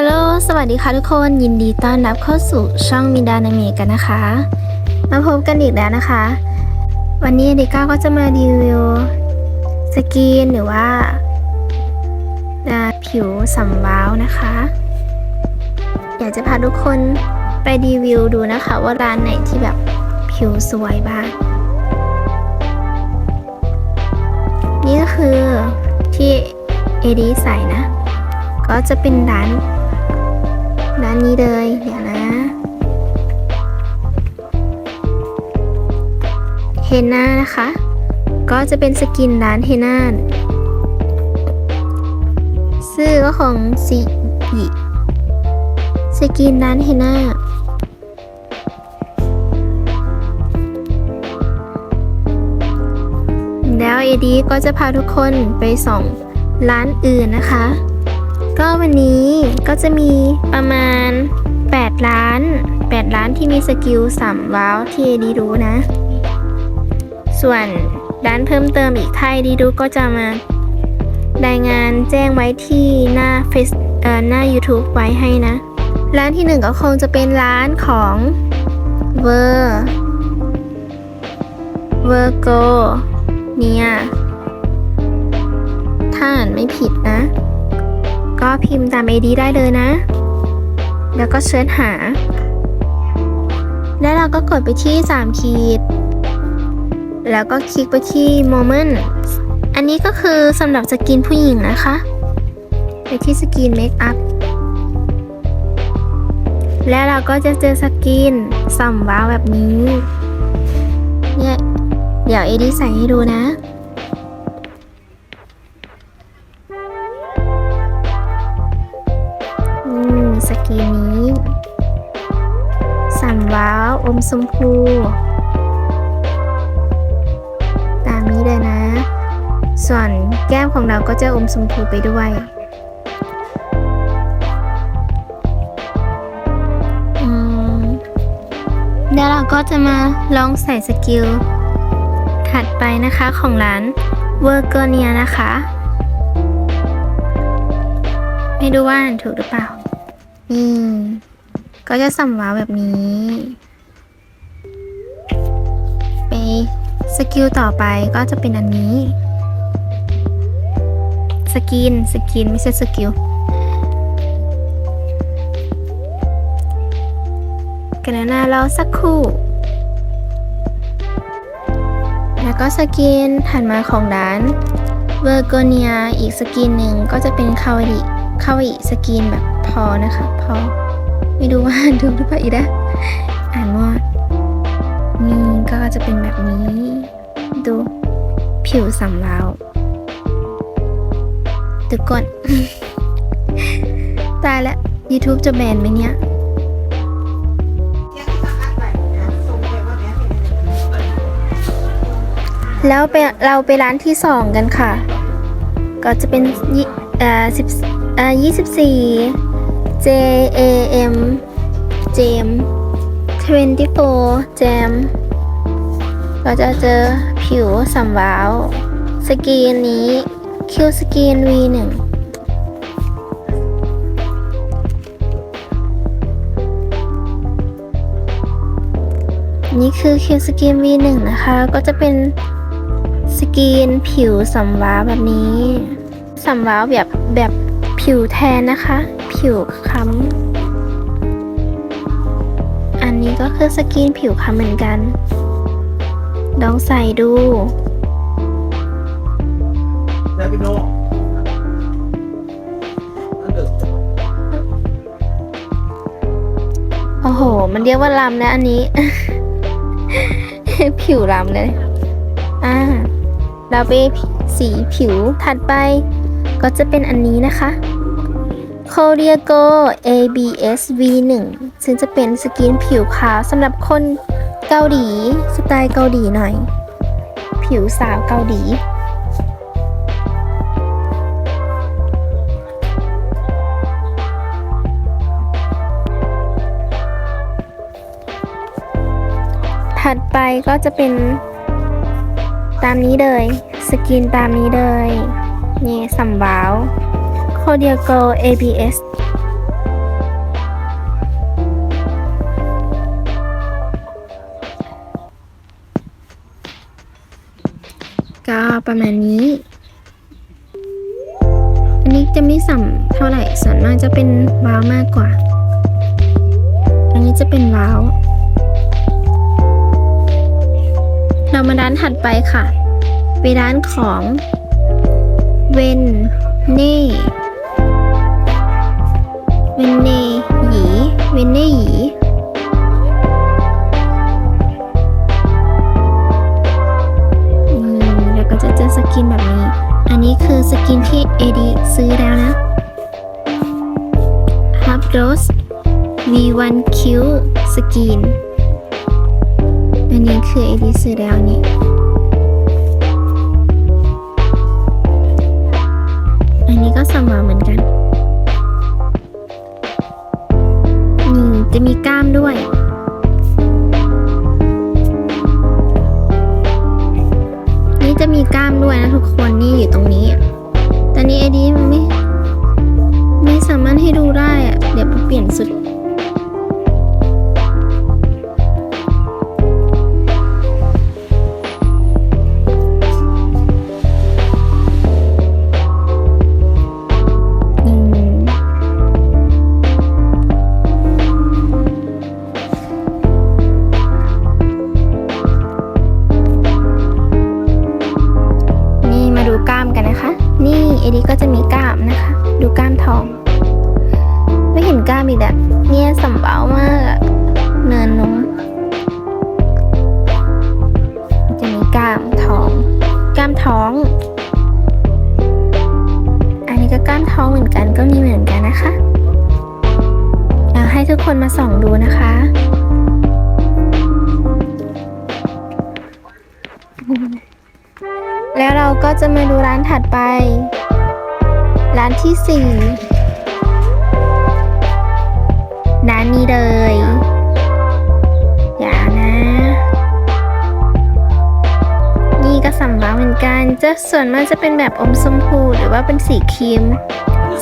ฮัลโหล สวัสดีค่ะทุกคน ยินดีต้อนรับเข้าสู่ช่องมิดานาเมกันนะคะ มาพบกันอีกแล้วนะคะ วันนี้เดก้าก็จะมารีวิวสกินหรือว่าอ่าผิวสัมว้าวนะคะ อยากจะพาทุกคนไปรีวิวดูนะคะ ว่าร้านไหนที่แบบผิวสวยบ้าง นี่ก็คือที่เอดีใส่นะก็จะเป็นร้าน ร้านนี้เลย เดี๋ยวนะ เฮน่านะคะ ก็จะเป็นสกินร้านเฮน่าซื้อก็ของซีอิสกินร้านเฮน่าแล้วเอดีก็จะพาทุกคนไปส่องร้านอื่นนะคะ ก็วันนี้ก็จะมีประมาณ 8 ล้าน 8 ล้านที่มีสกิลสามว้าวที่เอดีรู้นะ ส่วนร้านเพิ่มเติมอีกไทยดีดูก็จะมารายงานแจ้งไว้ที่หน้าเฟซเอ่อหน้า YouTube ไว้ให้นะ ร้านที่หนึ่งก็คงจะเป็นร้านของเวอร์เวอร์โกเนี่ยถ้าอ่านไม่ผิดนะ ก็พิมพ์ตาม ID ได้เลยนะ แล้วก็เชิญหา แล้วเราก็กดไปที่ 3 ขีด แล้วก็คลิกไปที่ Moment อันนี้ก็คือสำหรับสกินผู้หญิงนะคะ ไปที่สกินเมคอัพ แล้วเราก็จะเจอสกินสัมว้าวแบบนี้เนี่ยเดี๋ยวเอดีใส่ให้ดูนะ ชมพู ตามนี้เลยนะ ส่วนแก้มของเราก็จะอมชมพูไปด้วย แล้วเราก็จะมาลองใส่สกิล ถัดไปนะคะของร้านเวอร์เกเนียนะคะ ไม่รู้ว่าอ่านถูกหรือเปล่า นี่ ก็จะสัมวาแบบนี้ สกิลต่อไปก็จะเป็นอันนี้ สกิน สกินไม่ใช่สกิลกระนารอสักครู่ แล้วก็สกินถัดมาของร้านเวอร์โกเนียอีกสกินหนึ่งก็จะเป็นคาวดิคาวอิสกรีนแบบพอนะคะ พอ ไม่รู้ว่าอ่านถูหรือเปล่าอีกนะอ่านว่า จะเป็นแบบนี้ ดูผิวสำเราเดี๋ยวก่อน ตายแล้ว YouTube จะแบนไหมเนี่ยแล้วไปเราไปร้านที่สองกันค่ะ ก็จะเป็นยี่เอ่อสิบเอ่อยี่สิบสี่ J A M Jam 24 Jam ก็จะเจอผิวสัมว้าวสกรีนนี้ Q สกรีน V1 นี่คือ Q สกรีน V1 นะคะ ก็จะเป็นสกรีนผิวสัมว้าวแบบนี้สัมว้าวแบบแบบผิวแทนนะคะ ผิวค้ำอันนี้ก็คือสกรีนผิวค้ำเหมือนกัน ลองใส่ดูได้พี่โน่อันเดอร์โอ้โห มันเรียกว่าลำนะอันนี้ ผิวลำเลย อ่า เราไปสีผิวถัดไป ก็จะเป็นอันนี้นะคะ c o r e a Go ABS V1 ซึ่งจะเป็นสกินผิวขาวสำหรับคน เกาหลีสไตล์เกาหลีหน่อย ผิวสาวเกาหลีถัดไปก็จะเป็น ตามนี้เลย สกินตามนี้เลย นี่สัมบาวโคเดียโก ABS ประมาณนี้ อันนี้จะไม่สัมเท่าไหร่ ส่วนมากจะเป็นว้าวมากกว่า อันนี้จะเป็นว้าว เรามาด้านถัดไปค่ะ ไปด้านของเวนเน่ เอดีซื้อแล้วนะ Half Rose V1 Q สกินอันนี้คือเอดีซื้อแล้วนี่อันนี้ก็สมอเหมือนกันนี่จะมีกล้ามด้วยนี่จะมีกล้ามด้วยนะทุกคนนี่อยู่ตรง ม่เห็นกล้ามอีกอะเนี่ยสัมเบามาก เนินนุ่มจะมีกล้ามท้อง กล้ามท้อง อันนี้ก็กล้ามท้องเหมือนกันก็มีเหมือนกันนะคะอยากให้ทุกคนมาส่องดูนะคะแล้วเราก็จะมาดูร้านถัดไป ร้านที่สี่ นนี้เลย อย่านะ นี่ก็สัมบ้าเหมือนกันจะส่วนมากจะเป็นแบบอมชมพูหรือว่าเป็นสีครีม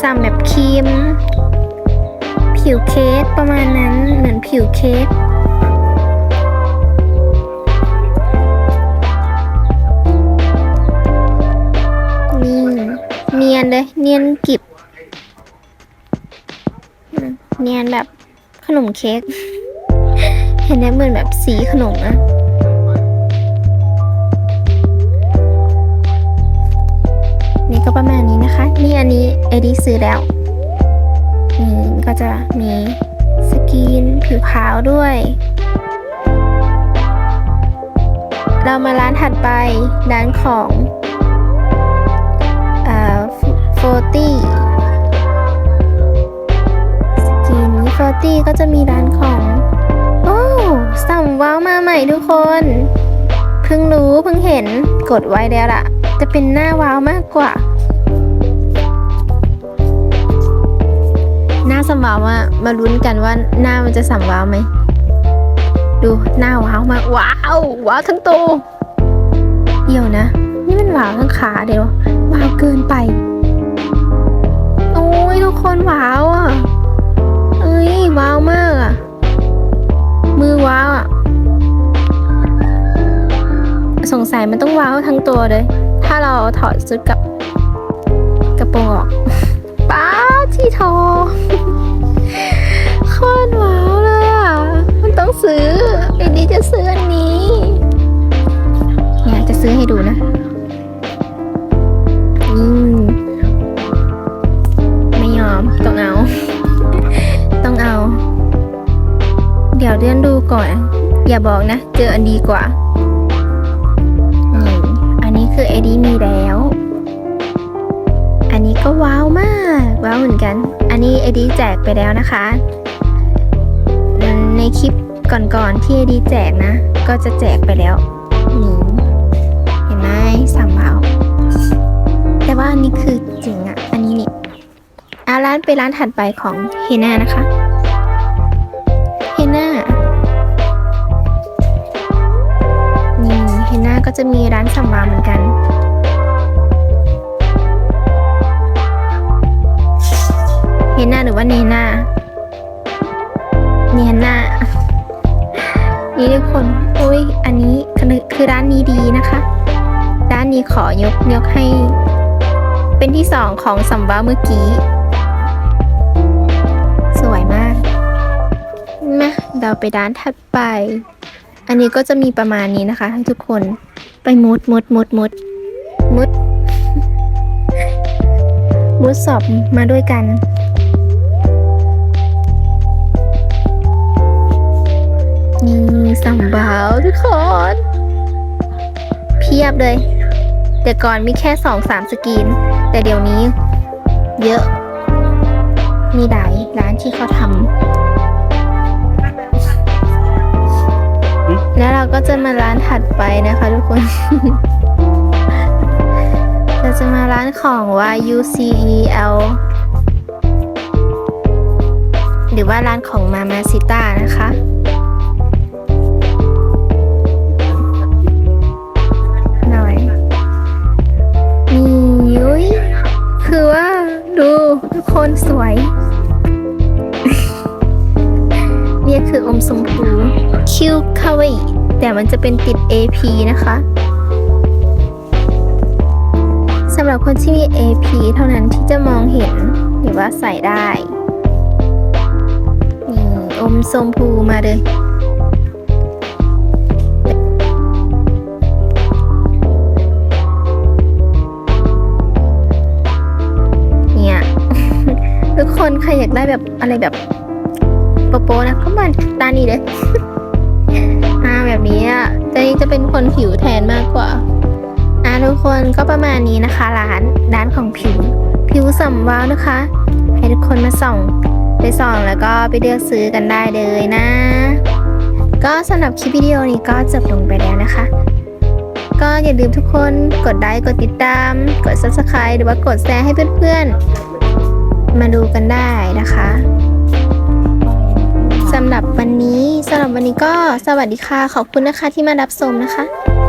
สัมแบบครีม ผิวเค้กประมาณนั้นเหมือนผิวเค้กนี่เนียนเลย เนียนกิบเนียนแบบ ขนมเค้ก เห็นได้เหมือนแบบสีขนมอะนี่ก็ประมาณนี้นะคะ นี่อันนี้เอดีซื้อแล้วนี่ก็จะมีสกินผิวขาวด้วย เรามาร้านถัดไป ร้านของเอ่อโฟตี้ กินนี้โฟตี้ก็จะมีร้านของ โอ้สั่งว้าวมาใหม่ทุกคน เพิ่งรู้เพิ่งเห็นกดไว้แล้วล่ะ จะเป็นหน้าว้าวมากกว่า หน้าสำว้าวอะมาลุ้นกันว่าหน้ามันจะสำว้าวไหม ดูหน้าว้าวมากว้าวว้าวทั้งตัวเดี๋ยวนะ นี่มันว้าวทั้งขาเดียวว้าวเกินไป โอ้ยทุกคนว้าวอะ้ย ว้าวมากอะมือว้าวอะสงสัยมันต้องว้าวทั้งตัวเลย ถ้าเราถอดชุดกับกระโปรงออกป้าที่ทอ อย่าบอกนะ เจออันดีกว่าอืมอันนี้คือเอดีมีแล้ว อันนี้ก็ว้าวมาก ว้าวเหมือนกัน อันนี้เอดีแจกไปแล้วนะคะ ในคลิปก่อนๆที่เอดีแจกนะ ก็จะแจกไปแล้ว นี่ เห็นไหมสามว้าว แต่ว่าอันนี้คือจริงอะอันนี้นี่อาร้านไปร้านถัดไปของเฮน่านะคะ ก็จะมีร้านสัมวาเหมือนกันเฮน่าหรือว่าเนน่าเนน่านี่ทุกคนอุ้ยอันนี้คือร้านนี้ดีนะคะ ร้านนี้ขอยกยกให้ เป็นที่สองของสัมว้าเมื่อกี้ สวยมากมาเราไปร้านถัดไป อันนี้ก็จะมีประมาณนี้นะคะ ให้ทุกคน ไปมุดมุดมุดมุดมุดมุดสอบมาด้วยกัน นี่สัมบาวทุกคน เพียบเลย แต่ก่อนมีแค่สองสามสกรีนแต่เดี๋ยวนี้ เยอะ มีหลายร้านที่เขาทำ แล้วเราก็จะมาร้านถัดไปนะคะทุกคน เราจะมาร้านของ YUCEL หรือว่าร้านของมามาซิต้านะคะหน่อยนี่ยุ้ยคือว่าดูทุกคนสวย ยคืออมชมพูคิวคาวายแต่มันจะเป็นติด AP นะคะสำหรับคนที่มี AP เท่านั้นที่จะมองเห็นหรือว่าใส่ได้นี่อมชมพูมาเลยเนี่ยทุกคนใครอยากได้แบบอะไรแบบ โปโปะๆนะก็มาตานี้เลยอ่าแบบนี้อะแต่นี้จะเป็นคนผิวแทนมากกว่าอ่าทุกคนก็ประมาณนี้นะคะ ร้านร้านของผิว ผิวสัมว้าวนะคะ ให้ทุกคนมาส่องไปส่องแล้วก็ไปเลือกซื้อกันได้เลยนะ ก็สำหรับคลิปวิดีโอนี้ก็จบลงไปแล้วนะคะ ก็อย่าลืมทุกคนกดไลค์กดติดตาม กด subscribe หรือว่ากดแชร์ให้เพื่อนๆ มาดูกันได้นะคะ สำหรับวันนี้สำหรับวันนี้ก็สวัสดีค่ะ ขอบคุณนะคะที่มารับชมนะคะ